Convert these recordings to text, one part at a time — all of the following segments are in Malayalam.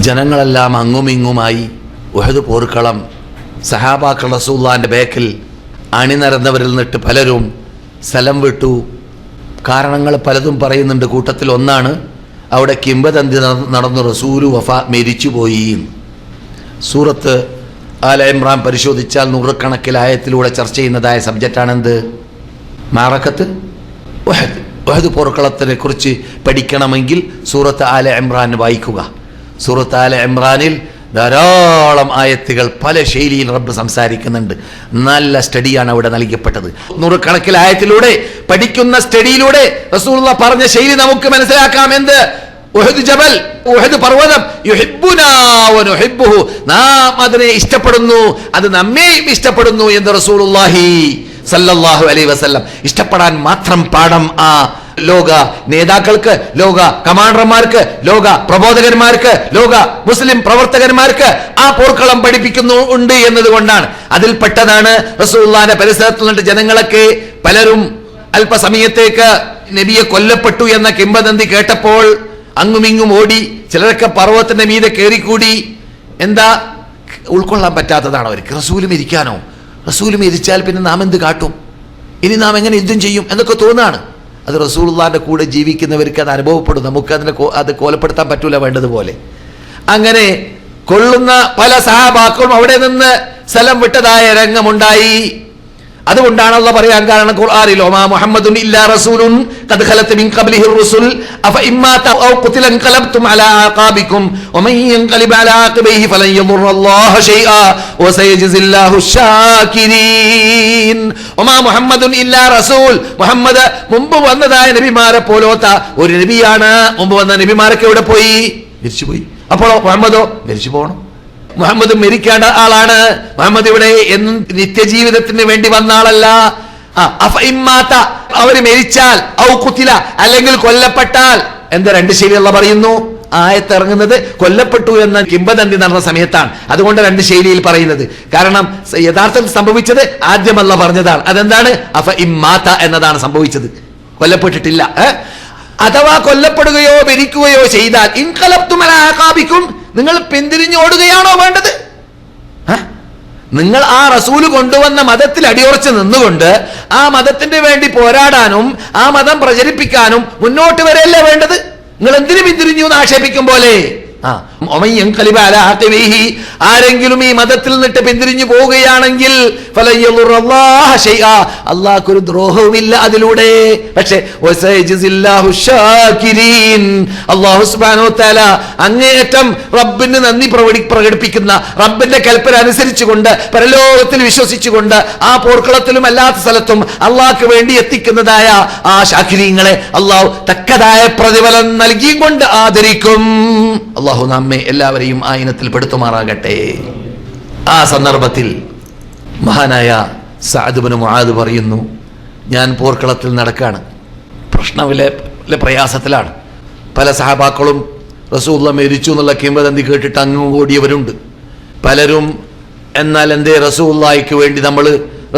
ജനങ്ങളെല്ലാം അങ്ങുമിങ്ങുമായി ഉഹദ് പോർക്കളം സഹാബാക്കൾ റസൂല്ലാന്റെ ബേക്കിൽ അണിനിരന്നവരിൽ നിന്നിട്ട് പലരും സ്ഥലം വിട്ടു. കാരണങ്ങൾ പലതും പറയുന്നുണ്ട്. കൂട്ടത്തിൽ ഒന്നാണ് അവിടെ കിംബദന്തി നടന്നു റസൂലു വഫ മരിച്ചുപോയി. പോയി സൂറത്ത് ആല ഇമ്രാൻ പരിശോധിച്ചാൽ നൂറുകണക്കിൽ ആയത്തിലൂടെ ചർച്ച ചെയ്യുന്നതായ സബ്ജക്റ്റാണെന്ത്? മാറക്കത്ത്? ഒഹദ് ഒഹദ് പോർക്കളത്തിനെ കുറിച്ച് പഠിക്കണമെങ്കിൽ സൂറത്ത് ആല ഇമ്രാൻ വായിക്കുക. സൂറത്ത് ആല ഇമ്രാനിൽ ധാരാളം ആയത്തുകൾ പല ശൈലിയിൽ റബ്ബ് സംസാരിക്കുന്നുണ്ട്. നല്ല സ്റ്റഡിയാണ് അവിടെ നൽകപ്പെട്ടത്. നൂറുകണക്കിൽ ആയത്തിലൂടെ പഠിക്കുന്ന സ്റ്റഡിയിലൂടെ റസൂലുള്ള പറഞ്ഞ ശൈലി നമുക്ക് മനസ്സിലാക്കാം. എന്ത്? ഉഹദ് ജബൽ ഉഹദ് പർവതം. നാം അതിനെ ഇഷ്ടപ്പെടുന്നു അത് നമ്മെയും ഇഷ്ടപ്പെടുന്നു എന്ന് റസൂലുള്ളാഹി സല്ലല്ലാഹു അലൈഹി വസല്ലം ഇഷ്ടപ്പെടാൻ മാത്രം പാഠം ആ ലോക നേതാക്കൾക്ക് ലോക കമാൻഡർമാർക്ക് ലോക പ്രബോധകന്മാർക്ക് ലോക മുസ്ലിം പ്രവർത്തകന്മാർക്ക് ആ പോർക്കളം പഠിപ്പിക്കുന്നു ഉണ്ട് എന്നതുകൊണ്ടാണ്. അതിൽപ്പെട്ടതാണ് റസൂള്ളാന്റെ പരിസരത്ത് നിന്നിട്ട് ജനങ്ങളൊക്കെ പലരും അല്പസമയത്തേക്ക് നബിയെ കൊല്ലപ്പെട്ടു എന്ന കിംബദന്തി കേട്ടപ്പോൾ അങ്ങുമിങ്ങും ഓടി ചിലരൊക്കെ പർവതത്തിന്റെ മീതെ കയറിക്കൂടി. എന്താ? ഉൾക്കൊള്ളാൻ പറ്റാത്തതാണ് അവർക്ക്. റസൂലും ഇരിക്കാനോ? റസൂലും ഇരിച്ചാൽ പിന്നെ നാം എന്ത് കാട്ടും? ഇനി നാം എങ്ങനെ യുദ്ധം ചെയ്യും? എന്നൊക്കെ തോന്നുകയാണ് അത് റസൂലുള്ളാന്റെ കൂടെ ജീവിക്കുന്നവർക്ക് അത് അനുഭവപ്പെടും. നമുക്ക് അതിനെ അത് കോലപ്പെടുത്താൻ പറ്റൂല വേണ്ടതുപോലെ. അങ്ങനെ കൊള്ളുന്ന പല സഹാബാക്കളും അവിടെ നിന്ന് സ്ഥലം വിട്ടതായ രംഗമുണ്ടായി. അതുകൊണ്ടാണ് പറയാൻ കാരണം ഖുർആനിൽ ഉമാ മുഹമ്മദുൻ ഇല്ലാ റസൂലുൻ ഖദ് ഖലത് മിൻ ഖബ്ലിഹി റുസുൽ അഫ ഇമ്മാ തൗ ഖുതില ഖലബ്തും അലാ ആഖാബികും വമൻ യൻഖലിബ അലാ ആഖിബൈഹി ഫലൻ യദുറല്ലാഹു ഷൈആ വസയജ്സില്ലാഹു ഷാകിരീൻ. ഉമാ മുഹമ്മദുൻ ഇല്ലാ റസൂൽ മുഹമ്മദ് മുമ്പ് വന്നതായ നബിമാരെ പോലോത്ത ഒരു നബിയാണ്. മുമ്പ് വന്ന നബിമാരൊക്കെ എവിടെ പോയി? മരിച്ചു പോയി അപ്പോഴോ മുഹമ്മദോ മരിച്ചു പോകണം മുഹമ്മദ് മരിക്കേണ്ട ആളാണ്. മുഹമ്മദ് ഇവിടെ നിത്യജീവിതത്തിന് വേണ്ടി വന്ന ആളല്ല. അവർ മരിച്ചാൽ ഔ കുത്തില അല്ലെങ്കിൽ കൊല്ലപ്പെട്ടാൽ. എന്താ രണ്ട് ശൈലിയുള്ള പറയുന്നു? ആയത്ത് ഇറങ്ങുന്നത് കൊല്ലപ്പെട്ടു എന്ന കിംബദന്തി നടന്ന സമയത്താണ്. അതുകൊണ്ട് രണ്ട് ശൈലിയിൽ പറയുന്നത്. കാരണം യഥാർത്ഥത്തിൽ സംഭവിച്ചത് ആദ്യമല്ല പറഞ്ഞതാണ്. അതെന്താണ്? അഫ ഇമ്മാത്ത എന്നതാണ് സംഭവിച്ചത്. കൊല്ലപ്പെട്ടിട്ടില്ല? അഥവാ കൊല്ലപ്പെടുകയോ മരിക്കുകയോ ചെയ്താൽ ഇൻകലപ്തുമലാകാപിക്കും നിങ്ങൾ പിന്തിരിഞ്ഞോടുകയാണോ വേണ്ടത്? നിങ്ങൾ ആ റസൂൽ കൊണ്ടുവന്ന മതത്തിൽ അടിയുറച്ച് നിന്നുകൊണ്ട് ആ മതത്തിന് വേണ്ടി പോരാടാനും ആ മതം പ്രചരിപ്പിക്കാനും മുന്നോട്ട് വരെയല്ലേ വേണ്ടത്? നിങ്ങൾ എന്തിനു പിന്തിരിഞ്ഞു എന്ന് ആക്ഷേപിക്കും പോലെ? ആരെങ്കിലും ഈ മതത്തിൽ നിന്നിട്ട് പിന്തിരിഞ്ഞു പോവുകയാണെങ്കിൽ. അള്ളാഹ്ക്കൊരു ദ്രോഹവുമില്ല അതിലൂടെ. പക്ഷേ അങ്ങേയറ്റം റബ്ബിന് നന്ദി പ്രകടി പ്രകടിപ്പിക്കുന്ന റബ്ബിന്റെ കൽപ്പന അനുസരിച്ചുകൊണ്ട് പരലോകത്തിൽ വിശ്വസിച്ചുകൊണ്ട് ആ പോർക്കളത്തിലും അല്ലാത്ത സ്ഥലത്തും അള്ളാഹ്ക്ക് വേണ്ടി എത്തിക്കുന്നതായ ആ ശാഖിരീങ്ങളെ അള്ളാഹു തക്കതായ പ്രതിഫലം നൽകിയും കൊണ്ട് ആദരിക്കും. അള്ളാഹു നമ്മെ എല്ലാവരെയും ആ ഇനത്തിൽ പെടുത്തുമാറാകട്ടെ. ആ സന്ദർഭത്തിൽ മഹാനായ സാദുബന് മുആദ് പറയുന്നു ഞാൻ പോർക്കളത്തിൽ നടക്കുകയാണ് പ്രശ്നവിലെ പ്രയാസത്തിലാണ്. പല സഹാബാക്കളും റസൂള്ള മരിച്ചു എന്നുള്ള കിംവദന്തി കേട്ടിട്ട് അങ്ങ് ഓടിയവരുണ്ട്. പലരും എന്നാൽ എന്തേ റസൂള്ളായിക്ക് വേണ്ടി നമ്മൾ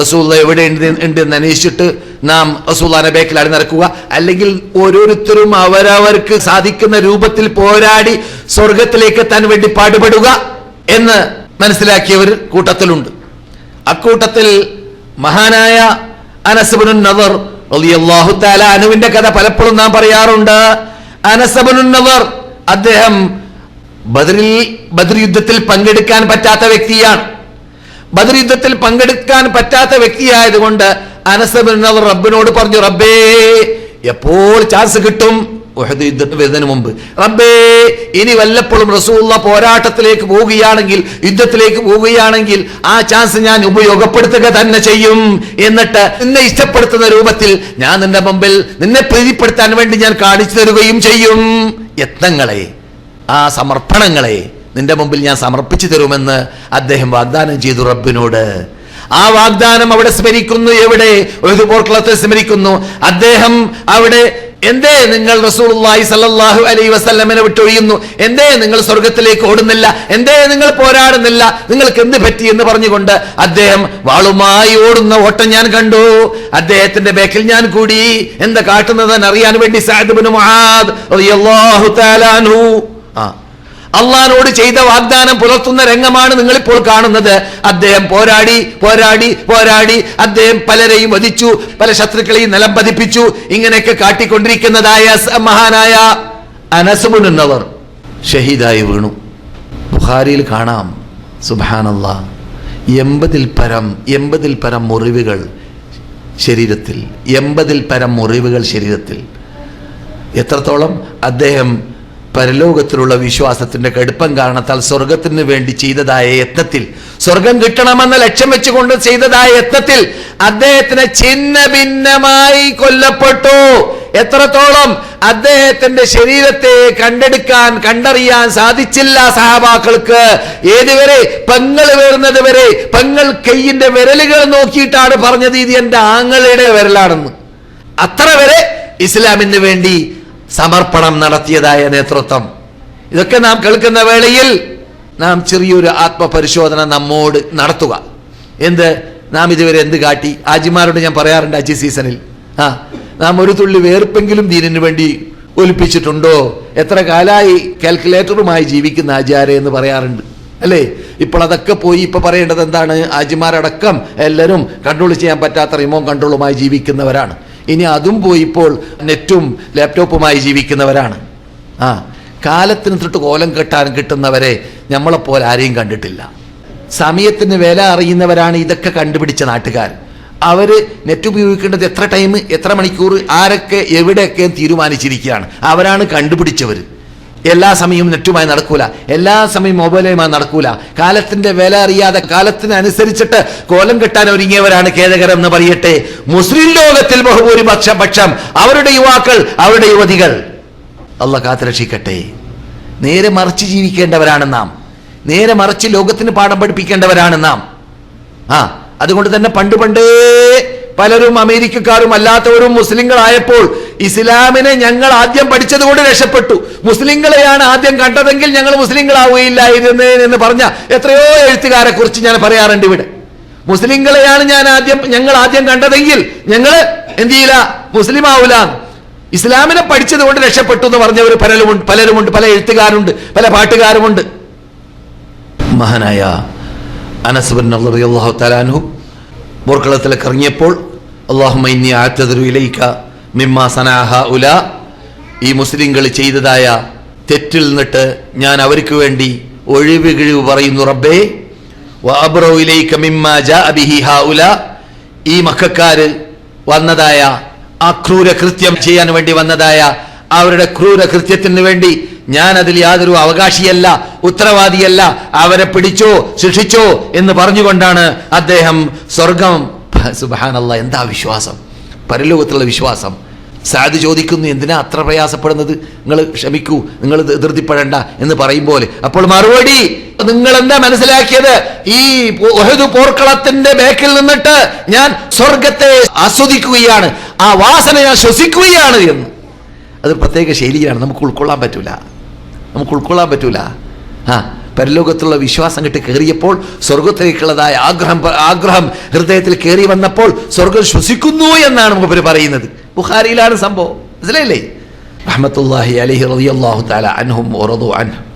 റസൂള്ള എവിടെ ഉണ്ട് എന്ന് അന്വേഷിച്ചിട്ട് നാം റസൂള്ളാനെ ബേക്കിലാടി നടക്കുക. അല്ലെങ്കിൽ ഓരോരുത്തരും അവരവർക്ക് സാധിക്കുന്ന രൂപത്തിൽ പോരാടി സ്വർഗത്തിലേക്ക് എത്താൻ വേണ്ടി പാടുപെടുക എന്ന് മനസ്സിലാക്കിയവർ കൂട്ടത്തിലുണ്ട്. അക്കൂട്ടത്തിൽ മഹാനായ അനസബുൻ നദർ റളിയല്ലാഹു തആല അനുവിന്റെ കഥ പലപ്പോഴും നാം പറയാറുണ്ട്. അനസബുൻ നദർ അദ്ദേഹം ബദറിൽ ബദർ യുദ്ധത്തിൽ പങ്കെടുക്കാൻ പറ്റാത്ത വ്യക്തിയാണ്. ബദർ യുദ്ധത്തിൽ പങ്കെടുക്കാൻ പറ്റാത്ത വ്യക്തിയായതുകൊണ്ട് അനസബിൻ നദർ റബ്ബിനോട് പറഞ്ഞു റബ്ബേ എപ്പോൾ ചാൻസ് കിട്ടും? ഉഹദ് യുദ്ധത്തിന് വരുന്നതിന് മുമ്പ്. റബ്ബേ ഇനി വല്ലപ്പോഴും റസൂള്ള പോരാട്ടത്തിലേക്ക് പോവുകയാണെങ്കിൽ യുദ്ധത്തിലേക്ക് പോവുകയാണെങ്കിൽ ആ ചാൻസ് ഞാൻ ഉപയോഗപ്പെടുത്തുക തന്നെ ചെയ്യും എന്നിട്ട് നിന്നെ ഇഷ്ടപ്പെടുത്തുന്ന രൂപത്തിൽ ഞാൻ നിന്റെ മുമ്പിൽ നിന്നെ പ്രീതിപ്പെടുത്താൻ വേണ്ടി ഞാൻ കാണിച്ചു തരുകയും ചെയ്യും. യത്നങ്ങളെ ആ സമർപ്പണങ്ങളെ നിന്റെ മുമ്പിൽ ഞാൻ സമർപ്പിച്ചു തരുമെന്ന് അദ്ദേഹം വാഗ്ദാനം ചെയ്തു റബ്ബിനോട്. ആ വാഗ്ദാനം അവിടെ സ്മരിക്കുന്നു എവിടെ? ഒരു പോർക്കളത്തെ സ്മരിക്കുന്നു. അദ്ദേഹം അവിടെ എന്തേ നിങ്ങൾ റസൂലുള്ളാഹി സല്ലാഹു അലൈ വസല്ലമനെ വിട്ടൊഴിയുന്നു? എന്തേ നിങ്ങൾ സ്വർഗത്തിലേക്ക് ഓടുന്നില്ല? എന്തേ നിങ്ങൾ പോരാടുന്നില്ല? നിങ്ങൾക്ക് എന്ത് പറ്റി എന്ന് പറഞ്ഞുകൊണ്ട് അദ്ദേഹം വാളുമായി ഓടുന്ന ഓട്ടം ഞാൻ കണ്ടു. അദ്ദേഹത്തിന്റെ ബേക്കിൽ ഞാൻ കൂടി. എന്താ കാട്ടുന്നതെന്ന് അറിയാൻ വേണ്ടി അൻഹു. ആ അള്ളഹാനോട് ചെയ്ത വാഗ്ദാനം പുലർത്തുന്ന രംഗമാണ് നിങ്ങളിപ്പോൾ കാണുന്നത്. അദ്ദേഹം പോരാടി പോരാടി പോരാടി. അദ്ദേഹം പലരെയും വധിച്ചു പല ശത്രുക്കളെയും നിലം പതിപ്പിച്ചു. ഇങ്ങനെയൊക്കെ കാട്ടിക്കൊണ്ടിരിക്കുന്നതായ മഹാനായ മഹാനായ അനസുമുന്നവർ ഷഹീദായി വീണു. ബുഹാരിയിൽ കാണാം. സുബാനല്ല എൺപതിൽ പരം എൺപതിൽ പരം മുറിവുകൾ ശരീരത്തിൽ. എൺപതിൽ പരം മുറിവുകൾ ശരീരത്തിൽ. എത്രത്തോളം അദ്ദേഹം പരലോകത്തിലുള്ള വിശ്വാസത്തിന്റെ കടുപ്പം കാരണത്താൽ സ്വർഗത്തിന് വേണ്ടി ചെയ്തതായ യത്നത്തിൽ സ്വർഗം കിട്ടണമെന്ന ലക്ഷ്യം വെച്ചുകൊണ്ട് ചെയ്തതായ യത്നത്തിൽ അദ്ദേഹത്തിന് ഛിന്ന ഭിന്നമായി കൊല്ലപ്പെട്ടു. എത്രത്തോളം അദ്ദേഹത്തിന്റെ ശരീരത്തെ കണ്ടെടുക്കാൻ കണ്ടറിയാൻ സാധിച്ചില്ല സഹാബാക്കൾക്ക്. ഏതുവരെ പെങ്ങൾ വരുന്നത് വരെ പെങ്ങൾ കയ്യിന്റെ വിരലുകൾ നോക്കിയിട്ടാണ് പറഞ്ഞത്. ഇത് എന്റെ ആങ്ങളുടെ വിരലാണെന്ന്. അത്ര വരെ ഇസ്ലാമിന് വേണ്ടി സമർപ്പണം നടത്തിയതായ നേതൃത്വം. ഇതൊക്കെ നാം കേൾക്കുന്ന വേളയിൽ നാം ചെറിയൊരു ആത്മപരിശോധന നമ്മോട് നടത്തുക. എന്ത്? നാം ഇതുവരെ എന്ത് കാട്ടി? ആജിമാരോട് ഞാൻ പറയാറുണ്ട് അജി സീസണിൽ. ആ നാം ഒരു തുള്ളി വേർപ്പെങ്കിലും ദീനിനു വേണ്ടി ഒലിപ്പിച്ചിട്ടുണ്ടോ? എത്ര കാലായി കാൽക്കുലേറ്ററുമായി ജീവിക്കുന്ന ആചാര്യ എന്ന് പറയാറുണ്ട്. അല്ലേ? ഇപ്പോൾ അതൊക്കെ പോയി ഇപ്പൊ പറയേണ്ടത് എന്താണ്? ആജിമാരടക്കം എല്ലാവരും കൺട്രോൾ ചെയ്യാൻ പറ്റാത്ത റിമോ കൺട്രോളുമായി ജീവിക്കുന്നവരാണ്. ഇനി അതും പോയി ഇപ്പോൾ നെറ്റും ലാപ്ടോപ്പുമായി ജീവിക്കുന്നവരാണ്. ആ കാലത്തിന് തൊട്ട് കോലം കെട്ടാൻ കിട്ടുന്നവരെ നമ്മളെപ്പോലെ ആരെയും കണ്ടിട്ടില്ല. സമയത്തിന് വില അറിയുന്നവരാണ് ഇതൊക്കെ കണ്ടുപിടിച്ച നാട്ടുകാർ. അവർ നെറ്റ് ഉപയോഗിക്കേണ്ടത് എത്ര ടൈം എത്ര മണിക്കൂർ ആരൊക്കെ എവിടെയൊക്കെ തീരുമാനിച്ചിരിക്കുകയാണ്. അവരാണ് കണ്ടുപിടിച്ചവർ എല്ലാ സമയവും നെറ്റുമായി നടക്കൂല. എല്ലാ സമയവും മൊബൈലുമായി നടക്കൂല. കാലത്തിന്റെ വില അറിയാതെ കാലത്തിനനുസരിച്ചിട്ട് കോലം കെട്ടാൻ ഒരുങ്ങിയവരാണ് ഖേദകരം എന്ന് പറയട്ടെ. മുസ്ലിം ലോകത്തിൽ ബഹുഭൂരിപക്ഷം പക്ഷം അവരുടെ യുവാക്കൾ അവരുടെ യുവതികൾ. അല്ല കാത്തുരക്ഷിക്കട്ടെ നേരെ മറിച്ച് ജീവിക്കേണ്ടവരാണ് നാം. നേരെ മറിച്ച് ലോകത്തിന് പാഠം പഠിപ്പിക്കേണ്ടവരാണ് നാം. ആ അതുകൊണ്ട് തന്നെ പണ്ട് പണ്ടേ പലരും അമേരിക്കക്കാരും അല്ലാത്തവരും മുസ്ലിങ്ങളായപ്പോൾ ഇസ്ലാമിനെ ഞങ്ങൾ ആദ്യം പഠിച്ചതുകൊണ്ട് രക്ഷപ്പെട്ടു. മുസ്ലിങ്ങളെയാണ് ആദ്യം കണ്ടതെങ്കിൽ ഞങ്ങൾ മുസ്ലിങ്ങളാവുകയില്ലായിരുന്നു എന്ന് പറഞ്ഞ എത്രയോ എഴുത്തുകാരെ കുറിച്ച് ഞാൻ പറയാറുണ്ട് ഇവിടെ. മുസ്ലിങ്ങളെയാണ് ഞാൻ ആദ്യം ഞങ്ങൾ ആദ്യം കണ്ടതെങ്കിൽ ഞങ്ങൾ എന്ത് ചെയ്യില്ല? മുസ്ലിം ആവൂല ഇസ്ലാമിനെ പഠിച്ചത് കൊണ്ട് രക്ഷപ്പെട്ടു എന്ന് പറഞ്ഞവർ പലരുമുണ്ട് പലരുമുണ്ട് പല എഴുത്തുകാരുണ്ട് പല പാട്ടുകാരുമുണ്ട്. മഹാനായ അനസ്ബൻ അള്ളാഹു തലാൻഹു ബോർക്കളത്തിലേക്ക് ഇറങ്ങിയപ്പോൾ അള്ളാഹുമ ഇന്നി ആറ്റതൊരു ഇലയിക്ക മിമ്മ സനാഹ ഉല ഈ മുസ്ലിങ്ങൾ ചെയ്തതായ തെറ്റിൽ നിന്നിട്ട് ഞാൻ അവർക്ക് വേണ്ടി ഒഴിവ് കിഴിവ് പറയുന്നു റബ്ബേ. വഅബ്റഉ മിമ്മ ജ അബിഹി ഹ ഹൗല ഈ മക്കാര് വന്നതായ ആ ക്രൂര കൃത്യം ചെയ്യാൻ വേണ്ടി വന്നതായ അവരുടെ ക്രൂര കൃത്യത്തിന് വേണ്ടി ഞാൻ അതിൽ യാതൊരു അവകാശിയല്ല ഉത്തരവാദിയല്ല. അവരെ പിടിച്ചോ ശിക്ഷിച്ചോ എന്ന് പറഞ്ഞുകൊണ്ടാണ് അദ്ദേഹം സ്വർഗം സുബാനല്ല എന്താ വിശ്വാസം? പരലോകത്തുള്ള വിശ്വാസം. സാദ് ചോദിക്കുന്നു എന്തിനാ അത്ര പ്രയാസപ്പെടുന്നത്? നിങ്ങൾ ക്ഷമിക്കൂ നിങ്ങൾ ധൃതിപ്പെടേണ്ട എന്ന് പറയും പോലെ. അപ്പോൾ മറുപടി നിങ്ങൾ എന്താ മനസ്സിലാക്കിയത്? ഈ പോർക്കളത്തിന്റെ ബേക്കിൽ നിന്നിട്ട് ഞാൻ സ്വർഗത്തെ ആസ്വദിക്കുകയാണ്. ആ വാസന ഞാൻ ശ്വസിക്കുകയാണ് എന്ന്. അത് പ്രത്യേക ശൈലിയാണ് നമുക്ക് ഉൾക്കൊള്ളാൻ പറ്റൂല. നമുക്ക് ഉൾക്കൊള്ളാൻ പറ്റൂല. ആ പരലോകത്തുള്ള വിശ്വാസം കിട്ടി കയറിയപ്പോൾ സ്വർഗത്തിലേക്കുള്ളതായ ആഗ്രഹം ആഗ്രഹം ഹൃദയത്തിൽ കയറി വന്നപ്പോൾ സ്വർഗം ശ്വസിക്കുന്നു എന്നാണ് മൂപ്പര് പറയുന്നത്. ബുഹാരിയിലാണ് സംഭവം. മനസ്സിലായില്ലേ? റഹ്മത്തുല്ലാഹി അലഹി റളിയല്ലാഹു തആല അൻഹും വറദു അൻഹു.